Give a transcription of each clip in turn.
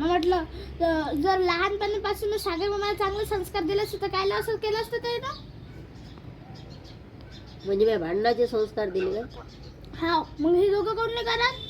मग म्हटलं जर लहानपणापासून सागर मामाला चांगले संस्कार दिले असते तर काय असं केलं असतं ते ना? म्हणजे मी भांडणाचे संस्कार दिले का? हा मग हे दोघं कोण नाही करत?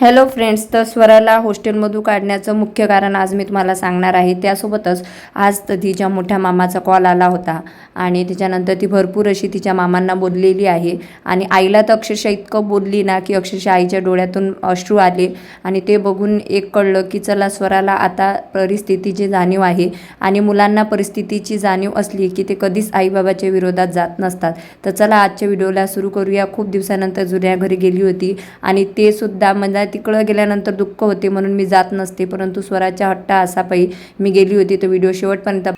हॅलो फ्रेंड्स तर स्वराला हॉस्टेलमधून काढण्याचं मुख्य कारण आज मी तुम्हाला सांगणार आहे. त्यासोबतच आज तर तिच्या मोठ्या मामाचा कॉल आला होता आणि त्याच्यानंतर ती भरपूर अशी तिच्या मामांना बोललेली आहे. आणि आईला तर अक्षरशः इतकं बोलली ना की अक्षरशः आईच्या डोळ्यातून अश्रू आले आणि ते बघून एक कळलं की चला स्वराला आता परिस्थितीची जाणीव आहे आणि मुलांना परिस्थितीची जाणीव असली की ते कधीच आईबाबाच्या विरोधात जात नसतात. तर चला आजच्या व्हिडिओला सुरू करूया. खूप दिवसानंतर जुन्या घरी गेली होती आणि ते सुद्धा मला तिकडं गेल्यानंतर दुःख होते म्हणून मी जात नसते परंतु स्वराच्या हट्टा असा पायी मी गेली होती. तो व्हिडिओ शेवटपर्यंत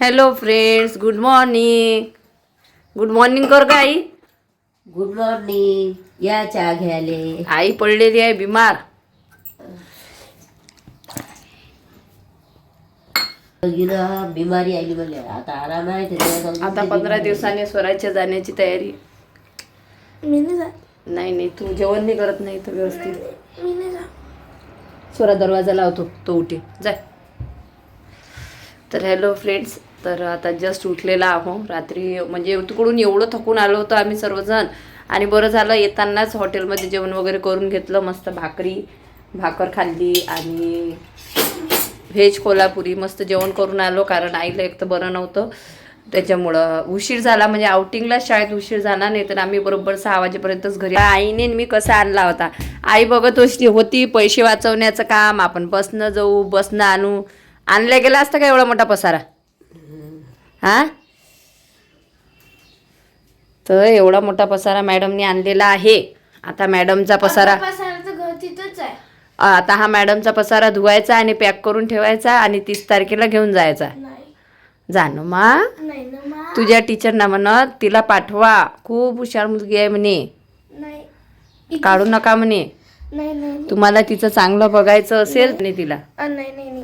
hello friends good morning good morning कर का आई. गुड मॉर्निंग या चहा घ्यायले. आई पडलेली आहे बिमार. बिमारी आली म्हणले. आता आराम आहे त्याच्यात आता पंधरा. दिवसांनी स्वराच्या जाण्याची तयारी. मी नाही जात. नाही नाही तू जेवण नाही करत नाही तर व्यवस्थित. स्वरा दरवाजा लावतो तो उठे. जाय तर हॅलो फ्रेंड्स तर आता जस्ट उठलेला आहो. रात्री म्हणजे तिकडून एवढं थकून आलो होतो आम्ही सर्वजण. आणि बरं झालं येतानाच हॉटेलमध्ये जेवण वगैरे करून घेतलं मस्त भाकरी भाकर खाल्ली आणि व्हेज कोल्हापुरी मस्त जेवण करून आलो कारण आईला एक तर बरं नव्हतं. त्याच्यामुळं उशीर झाला म्हणजे आउटिंगला शाळेत उशीर झाला नाही तर आम्ही बरोबर सहा वाजेपर्यंतच घरी आईने आणि मी कसा आणला होता? आई बघत होती होती पैसे वाचवण्याचं काम आपण बसनं जाऊ बसनं आणू. आणल्या गेला असता का एवढा मोठा पसारा? हा? तर एवढा मोठा पसारा मॅडमने आणलेला आहे. आता मॅडमचा पसारा पसाराचं घर तिथंच आहे. आता हा मॅडमचा पसारा धुवायचा आणि पॅक करून ठेवायचा आणि तीस तारखेला घेऊन जायचा. जाणू मा? नाही ना मा. तुझ्या टीचरना म्हणत तिला पाठवा. खूप हुशार मुलगी आहे म्हणे. नाही. काढू नका म्हणे. नाही नाही तुम्हाला तिचं चांगलं बघायचं असेल नाही तिला. अ, नाही नाही नाही.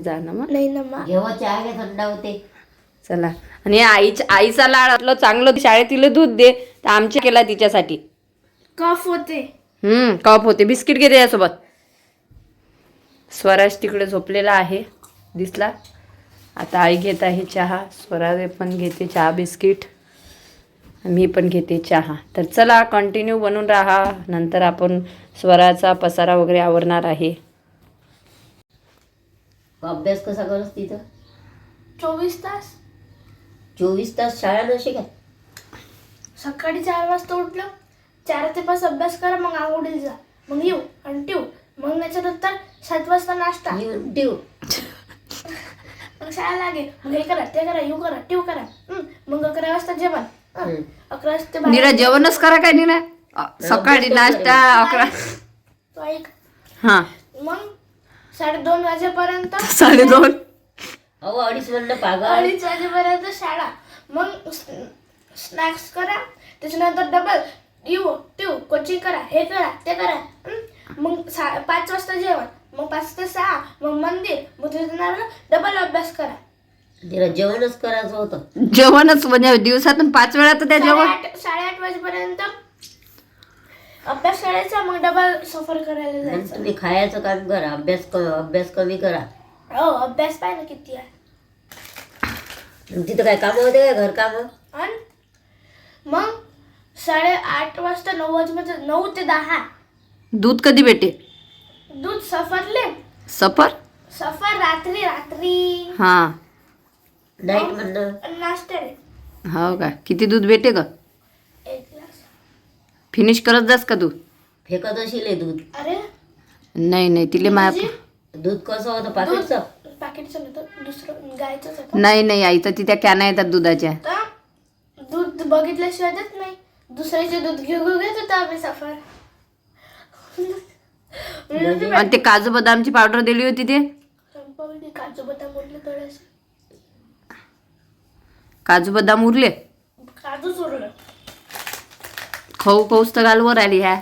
ना. ना थंड होते. चला. आणि आईच्या आईचा लाड चांगलं शाळेत तिला दूध दे. तर आमच्या केला तिच्यासाठी. कफ होते. हम्म कप होते. बिस्किट घे त्याच्यासोबत. स्वराज तिकडे झोपलेला आहे दिसला. आता आई घेत आहे चहा. स्वराज पण घेते चहा बिस्किट. मी पण घेते चहा. तर चला कंटिन्यू बनून राहा. नंतर आपण स्वराचा पसारा वगैरे आवरणार आहे. अभ्यास कसा करस तिथं चोवीस तास. चोवीस तास शाळा नसे का सकाळी चार वाजता उठलं. चार ते पाच अभ्यास करा मग आंघोळीला जा. मग येऊ आणि ठेवू. मग त्याच्यानंतर सात वाजता नाश्ता. ठेव मग शाळा लागे. मग हे करा ते करा येऊ करा ठेवू करा. हं. मग अकरा वाजता जेवण. हं. अकरा वाजता निरा जेवणच करा काय निरा? अ, सकाळी नाश्ता अकरा तो ऐक. हां. मग साडेदोन वाजेपर्यंत साडेदोन. अहो अडीच म्हणलं पागल. अडीच वाजेपर्यंत शाळा. मग स्नॅक्स करा. त्याच्यानंतर डबल येऊ ठेवू कोचिंग करा हे करा ते करा. सा पाच वाजता जेवण मग पाच ते सहा मग मंदिर मग त्याच्यानंतर डबल अभ्यास करा. तिला जेवणच करायचं होतं. जेवणच म्हणजे दिवसातून पाच वेळा तर त्या जेवण साडेआठ साडेआठ वाजेपर्यंत अभ्यास करायचा मग डबल सफर करायला मग जायचं. तुम्ही खायचं काम करा अभ्यास क अभ्यास कमी करा. हो अभ्यास पाहिजे किती आहे. तिथं काय कामं होते काय घर कामं? आणि मग साडेआठ वाजता नऊ वाजेपर्यंत नऊ ते दहा. दूध कधी भेटे दूध सफरले? सफर? सफर रात्री रात्री. हां. नाईट म्हणणं नाश्त्याने हो का? किती दूध भेटे का एक ग्लास. फिनिश करत जास का तू फेकत असेल हे दूध. अरे. नाही नाही तिले मा दूध कसं होतं? पाकिटचं? पाकिटचं नव्हतं दुसरं गायचंच होतं. नाही नाही आई तर तिथे कॅना येतात दुधाच्या. दूध बघितल्याशिवाय देत नाही. दुसऱ्याचे दूध घेऊ घेऊ घेत होतो आम्ही सफर. आणि ते काजू बदामची पावडर दिली होती ते. काजू बदाम उरले थोडेसे. काजू बदाम उरले? खाऊ खाऊच तर घालवर आली ह्या.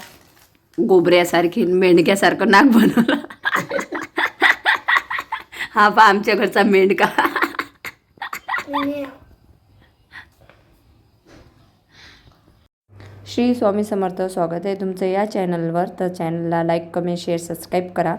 गोबऱ्यासारखी मेंढक्यासारखं नाक बनवलं. हा पा आमच्या घरचा मेंढका श्री स्वामी समर्थ स्वागत आहे तुमचं या चॅनलवर. तर चॅनलला लाईक कमेंट शेअर सबस्क्राईब करा.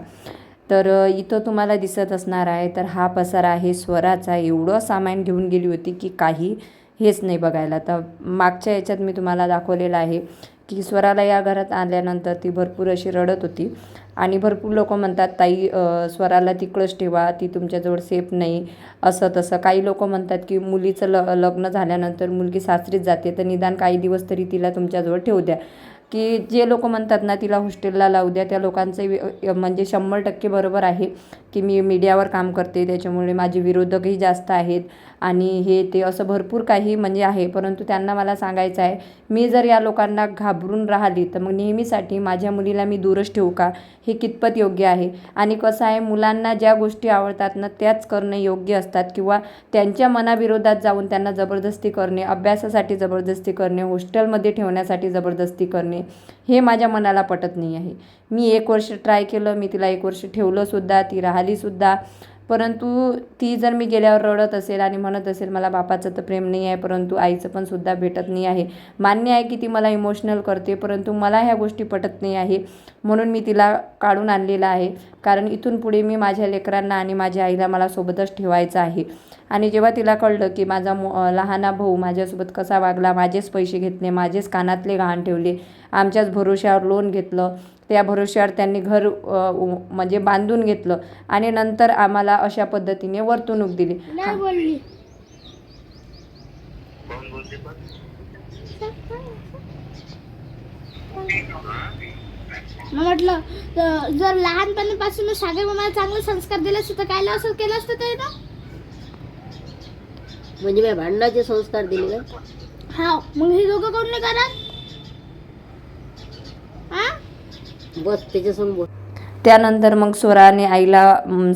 तर इथं तुम्हाला दिसत असणार आहे तर हा पसारा आहे स्वराचा. एवढं सामान घेऊन गेली होती की काही हेच नाही बघायला. तर मागच्या याच्यात मी तुम्हाला दाखवलेलं आहे की स्वराला या घरात आल्यानंतर ती भरपूर अशी रडत होती. आणि भरपूर लोक म्हणतात ताई स्वराला तिकडंच ठेवा ती तुमच्याजवळ सेफ नाही. असं तसं. काही लोक म्हणतात की मुलीचं ल लग्न झाल्यानंतर मुलगी सासरीच जाते तर निदान काही दिवस तरी तिला तुमच्याजवळ ठेवू द्या. की जे लोक म्हणतात ना तिला हॉस्टेलला लावू द्या त्या लोकांचं म्हणजे शंभर टक्के बरोबर आहे की मी मीडियावर काम करते त्याच्यामुळे माझे विरोधकही जास्त आहेत आणि हे ते असं भरपूर काही म्हणजे आहे. परंतु त्यांना मला सांगायचं आहे मी जर या लोकांना घाबरून राहिली तर मग नेहमीसाठी माझ्या मुलीला मी दूरच ठेवू का? हे कितपत योग्य आहे? आणि कसं आहे मुलांना ज्या गोष्टी आवडतात ना त्याच करणे योग्य असतात किंवा त्यांच्या मनाविरोधात जाऊन त्यांना जबरदस्ती करणे अभ्यासासाठी जबरदस्ती करणे हॉस्टेलमध्ये ठेवण्यासाठी जबरदस्ती करणे हे माझ्या मनाला पटत नाही आहे. मी एक वर्ष ट्राय केलं मी तिला एक वर्ष ठेवलंसुद्धा ती राहिलीसुद्धा परंतु ती जर मी गेल्यावर रडत असेल आणि म्हणत असेल मला बापाचं तर प्रेम नाही आहे परंतु आईचं पण सुद्धा भेटत नाही आहे. मान्य आहे की ती मला इमोशनल करते परंतु मला ह्या गोष्टी पटत नाही आहे म्हणून मी तिला काढून आणलेलं आहे. कारण इथून पुढे मी माझ्या लेकरांना आणि माझ्या आईला मला सोबतच ठेवायचं आहे. आणि जेव्हा तिला कळलं की माझा मो लहाना भाऊ माझ्यासोबत कसा वागला माझेच पैसे घेतले माझेच कानातले गहाण ठेवले आमच्याच भरोश्यावर लोन घेतलं त्या भरोश्यावर त्यांनी घर म्हणजे बांधून घेतलं आणि नंतर आम्हाला अशा पद्धतीने वर्तणूक दिली. नाही बोलली. मग म्हटलं जर लहानपणापासून सागर मला चांगले संस्कार दिले असते तर काय असं केलं असतं ते ना? म्हणजे मी भांडणाचे संस्कार दिले का? हा मग हे दोघं कोण नाही करत? हा बस त्याच्यासमोर. त्यानंतर मग स्वराने आईला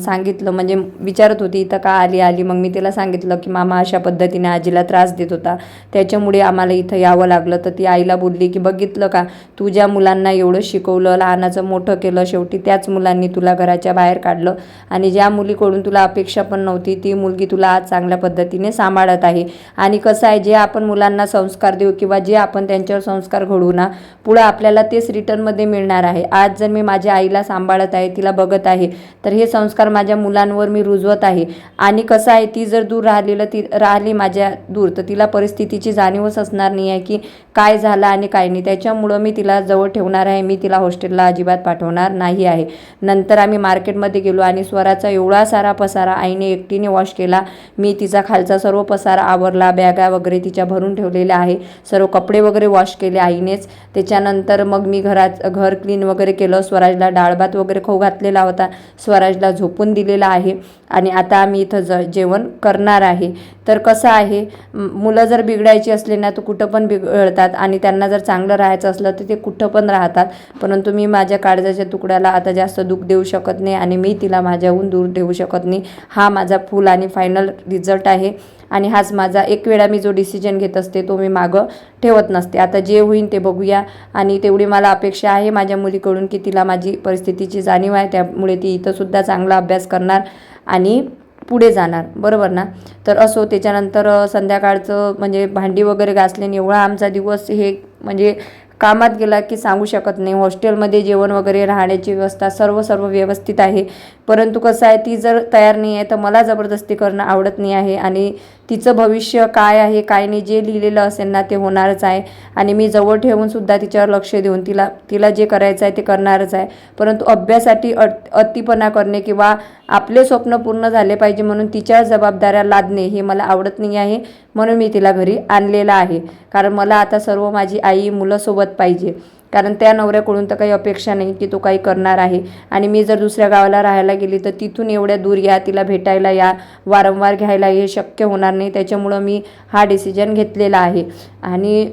सांगितलं म्हणजे विचारत होती इथं का आली आली? मग मी तिला सांगितलं की मामा अशा पद्धतीने आजीला त्रास देत होता. त्याच्यामुळे आम्हाला इथं यावं लागलं. तर ती आईला बोलली की बघितलं का तू ज्या मुलांना एवढं शिकवलं लहानाचं मोठं केलं शेवटी त्याच मुलांनी तुला घराच्या बाहेर काढलं आणि ज्या मुलीकडून तुला अपेक्षा पण नव्हती ती मुलगी तुला आज चांगल्या पद्धतीने सांभाळत आहे. आणि कसं आहे जे आपण मुलांना संस्कार देऊ किंवा जे आपण त्यांच्यावर संस्कार घडवू ना पुढं आपल्याला तेच रिटर्नमध्ये मिळणार आहे. आज जर मी माझ्या आईला सांभाळ सांभाळत आहे तिला बघत आहे. तर हे संस्कार माझ्या मुलांवर मी रुजवत आहे. आणि कसं आहे ती जर दूर राहिलेलं ती राहिली माझ्या दूर तर तिला परिस्थितीची जाणीवच असणार नाही आहे की काय झालं आणि काय नाही त्याच्यामुळं मी तिला जवळ ठेवणार आहे. मी तिला हॉस्टेलला अजिबात पाठवणार नाही आहे. नंतर आम्ही मार्केटमध्ये गेलो आणि स्वराचा एवढा सारा पसारा आईने एकटीने वॉश केला. मी तिचा खालचा सर्व पसारा आवरला बॅगा वगैरे तिच्या भरून ठेवलेल्या आहे. सर्व कपडे वगैरे वॉश केले आईनेच. त्याच्यानंतर मग मी घरात घर क्लीन वगैरे केलं. स्वराजला डाळ भात वगैरे खाऊ घातलेला होता. स्वराजला झोपून दिलेला आहे. आणि आता आम्ही इथं ज जेवण करणार आहे. तर कसं आहे मुलं जर बिघडायची असली ना तर कुठं पण बिघडतात आणि त्यांना जर चांगलं राहायचं असलं तर ते कुठं पण राहतात. परंतु मी माझ्या काळजाच्या तुकड्याला आता जास्त दुःख देऊ शकत नाही आणि मी तिला माझ्याहून दूर ठेवू शकत नाही. हा माझा फुल आणि फायनल रिझल्ट आहे आणि हाच माझा एक वेळा मी जो डिसिजन घेत असते तो मी मागं ठेवत नसते. आता जे होईल ते बघूया आणि तेवढी मला अपेक्षा आहे माझ्या मुलीकडून की तिला माझी परिस्थितीची जाणीव आहे त्यामुळे ती इथंसुद्धा चांगला अभ्यास करणार आणि पुढे जाणार बरोबर ना? तर असो त्याच्यानंतर संध्याकाळचं म्हणजे भांडी वगैरे घासल्याने एवढा आमचा दिवस हे म्हणजे कामात गेला की सांगू शकत नाही. हॉस्टेलमध्ये जेवण वगैरे राहण्याची व्यवस्था सर्व सर्व व्यवस्थित आहे. परंतु कसं आहे ती जर तयार नाही आहे तर मला जबरदस्ती करणं आवडत नाही आहे आणि तिचं भविष्य काय आहे काय नाही जे लिहिलेलं असेल ना ते होणारच आहे. आणि मी जवळ ठेवूनसुद्धा तिच्यावर लक्ष देऊन तिला तिला जे करायचं आहे ते करणारच आहे. परंतु अभ्यासासाठी अट अतिपणा करणे किंवा आपले स्वप्न पूर्ण झाले पाहिजे म्हणून तिच्या जबाबदाऱ्या लादणे हे मला आवडत नाही आहे म्हणून मी तिला घरी आणलेलं आहे. कारण मला आता सर्व माझी आई मुलंसोबत पाहिजे. कारण त्या नवऱ्याकडून तर काही अपेक्षा नाही की तो काही करणार आहे. आणि मी जर दुसऱ्या गावाला राहायला गेली तर तिथून एवढ्या दूर या तिला भेटायला या वारंवार घ्यायला हे शक्य होणार नाही. त्याच्यामुळं मी हा डिसिजन घेतलेला आहे. आणि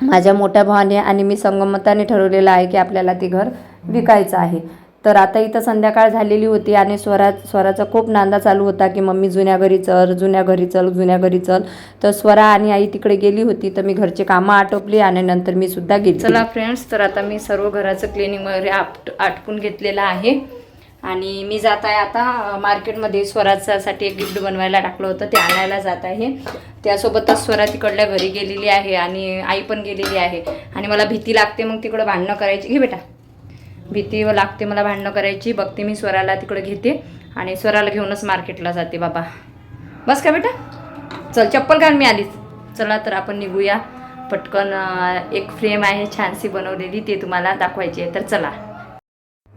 माझ्या मोठ्या भावाने आणि मी संगमताने ठरवलेलं आहे की आपल्याला ते घर विकायचं आहे. तर आता इथं संध्याकाळ झालेली होती आणि स्वरा स्वराचा खूप नांदा चालू होता की मम्मी जुन्या घरी चल जुन्या घरी चल जुन्या घरी चल. तर स्वरा आणि आई तिकडे गेली होती तर मी घरचे कामं आटोपली आणि नंतर मी सुद्धा गेली. चला फ्रेंड्स तर आता मी सर्व घराचं क्लिनिंग वगैरे आट आटपून घेतलेलं आहे. आणि मी जात आहे आता मार्केटमध्ये स्वराजासाठी एक गिफ्ट बनवायला टाकलं होतं ते आणायला जात आहे. त्यासोबतच स्वरा तिकडल्या घरी गेलेली आहे आणि आई पण गेलेली आहे. आणि मला भीती लागते मग तिकडं भांडणं करायची. घे बेटा. भीती लागते मला भांडणं करायची. बघते मी स्वराला तिकडे घेते आणि स्वराला घेऊनच मार्केटला जाते बाबा. बस का बेटा? चल चप्पल घाल मी आलीच चला तर आपण निघूया. पटकन एक फ्रेम आहे छानशी बनवलेली ते तुम्हाला दाखवायची आहे. तर चला.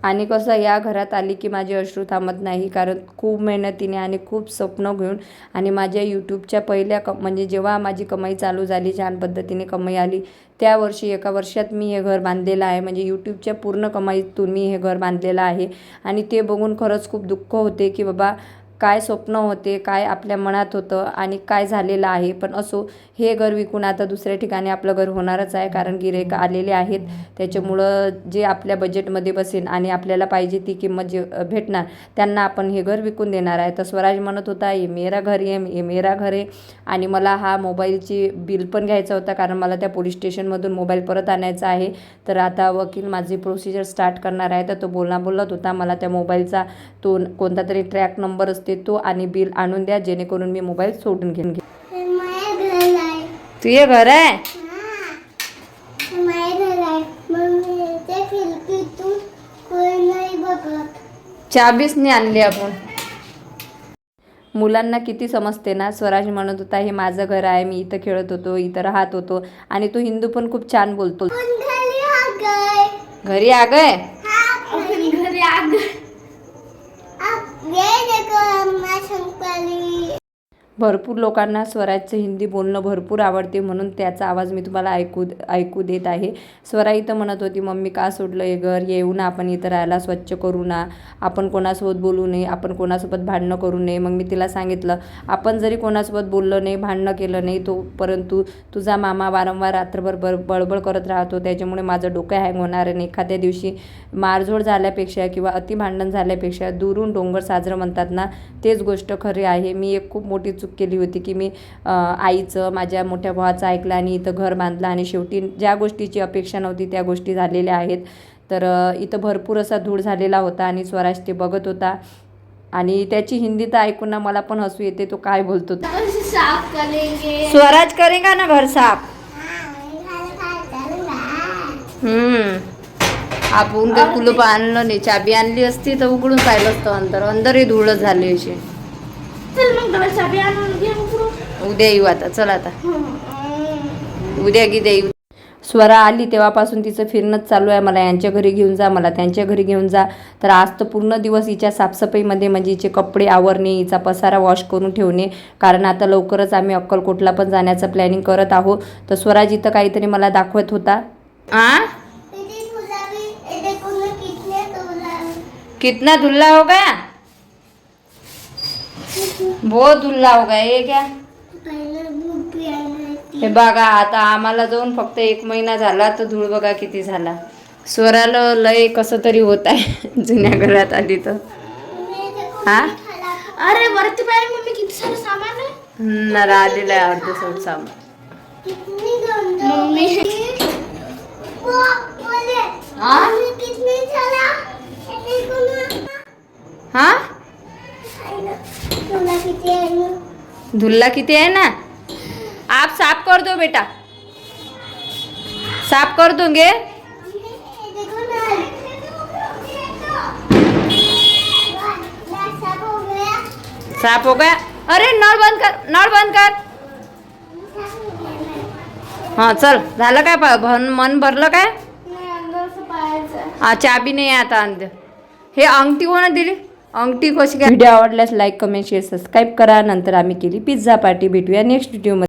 आणि कसं या घरात आली की माझे अश्रू थांबत नाही कारण खूप मेहनतीने आणि खूप स्वप्न घेऊन आणि माझ्या यूट्यूबच्या पहिल्या क म्हणजे जेव्हा माझी कमाई चालू झाली छान पद्धतीने कमाई आली त्या वर्षी एका वर्षात मी हे घर बांधलेलं आहे. म्हणजे यूट्यूबच्या पूर्ण कमाईतून मी हे घर बांधलेलं आहे. आणि ते बघून खरंच खूप दुःख होते की बाबा काय स्वप्न होते काय आपल्या मनात होतं आणि काय झालेलं आहे. पण असो हे घर विकून आता दुसऱ्या ठिकाणी आपलं घर होणारच आहे कारण गिरेक आलेले आहेत. त्याच्यामुळं जे आपल्या बजेटमध्ये बसेल आणि आपल्याला पाहिजे ती किंमत जे भेटणार त्यांना आपण हे घर विकून देणार आहे. तर स्वराज म्हणत होता ये मेरा घर ये ये मेरा घर आहे आणि मला हा मोबाईलची बिल पण घ्यायचा होता कारण मला त्या पोलीस स्टेशनमधून मोबाईल परत आणायचा आहे. तर आता वकील माझी प्रोसिजर स्टार्ट करणार आहे तर तो बोलणा बोलत होता मला त्या मोबाईलचा तो कोणता तरी ट्रॅक नंबर असते तो आणि बिल आणून द्या जेणेकरून मी मोबाईल सोडून घर आहे. तुझे घर आहे? हा. हे नाही आणली आपण. मुलांना किती समजते ना स्वराज म्हणत होता हे माझं घर आहे मी इथं खेळत होतो इथं राहत होतो. आणि तो हिंदू पण खूप छान बोलतो. घरी आ गए घरी. आ गए हा घरी भरपूर लोकांना स्वराजचं हिंदी बोलणं भरपूर आवडते म्हणून त्याचा आवाज मी तुम्हाला ऐकू ऐकू देत आहे. स्वरा इथं म्हणत होती मम्मी का सोडलं हे घर? येऊ ना आपण इथं राहायला स्वच्छ करू ना. आपण कोणासोबत बोलू नये आपण कोणासोबत भांडणं करू नये. मग मी तिला सांगितलं आपण जरी कोणासोबत बोललो नाही भांडणं केलं नाही तो परंतु तुझा मामा वारंवार रात्रभर बर बळबळ करत राहतो. त्याच्यामुळे माझं डोकं हँग होणार आणि एखाद्या दिवशी मारझोड झाल्यापेक्षा किंवा अति भांडण झाल्यापेक्षा दुरून डोंगर साजरं म्हणतात ना तेच गोष्ट खरी आहे. मी एक खूप मोठी चूक केली होती की मी आईचं माझ्या मोठ्या भावाचं ऐकलं आणि इथं घर बांधलं आणि शेवटी ज्या गोष्टीची अपेक्षा नव्हती त्या गोष्टी झालेल्या आहेत. तर इथं भरपूर असा धूळ झालेला होता आणि स्वराज ते बघत होता. आणि त्याची हिंदी तर ऐकून ना मला पण हसू येते तो काय बोलतो स्वराज करेगा ना घर साफ? हम्म. आपण काही कुलूप आणलं नाही. चाबी आणली असती तर उघडून पाहिलं असतं अंतर अंदरही धूळ झाली अशी. चल मग डबल चाबी आणून घे उघडून. उद्या येऊ आता चल आता. उद्या गिद्या येऊ. स्वरा आली तेव्हापासून तिचं फिरणंच चालू आहे. मला यांच्या घरी घेऊन जा मला त्यांच्या घरी घेऊन जा. तर आज तर पूर्ण दिवस हिच्या साफसफाईमध्ये म्हणजे हिचे कपडे आवरणे हिचा पसारा वॉश करून ठेवणे. कारण आता लवकरच आम्ही अक्कलकोटला पण जाण्याचं प्लॅनिंग करत आहोत. तर स्वराज इथं काहीतरी मला दाखवत होता. आ? कितने तुला कितना धुल्ला हो गया बहुत हो ये क्या? भी आली हे बघा आता आम्हाला जाऊन फक्त एक महिना झाला तर धूळ बघा किती झाला. स्वराला लय कसं तरी होत आहे जुन्या घरात आली तर. हा? अरे वरती मम्मी किती सारं सामान आलेला आहे अर्ध सोड सामान. मम्मी. हा? धुल्ला किती आहे ना? आप साफ कर दो बेटा। साफ कर दूंगे। हो साफ हो गया। अरे नळ बंद कर नळ बंद कर। हा चल झालं काय? मन भरलं काय? हा चाबी नाही आता अंदर. हे अंगठी कोण दिली? अंगठी कशी काय व्हिडिओ आवडल्यास लाईक कमेंट शेअर सबस्क्राईब करा. नंतर आम्ही केली पिझ्झा पार्टी भेटूया नेक्स्ट व्हिडिओमध्ये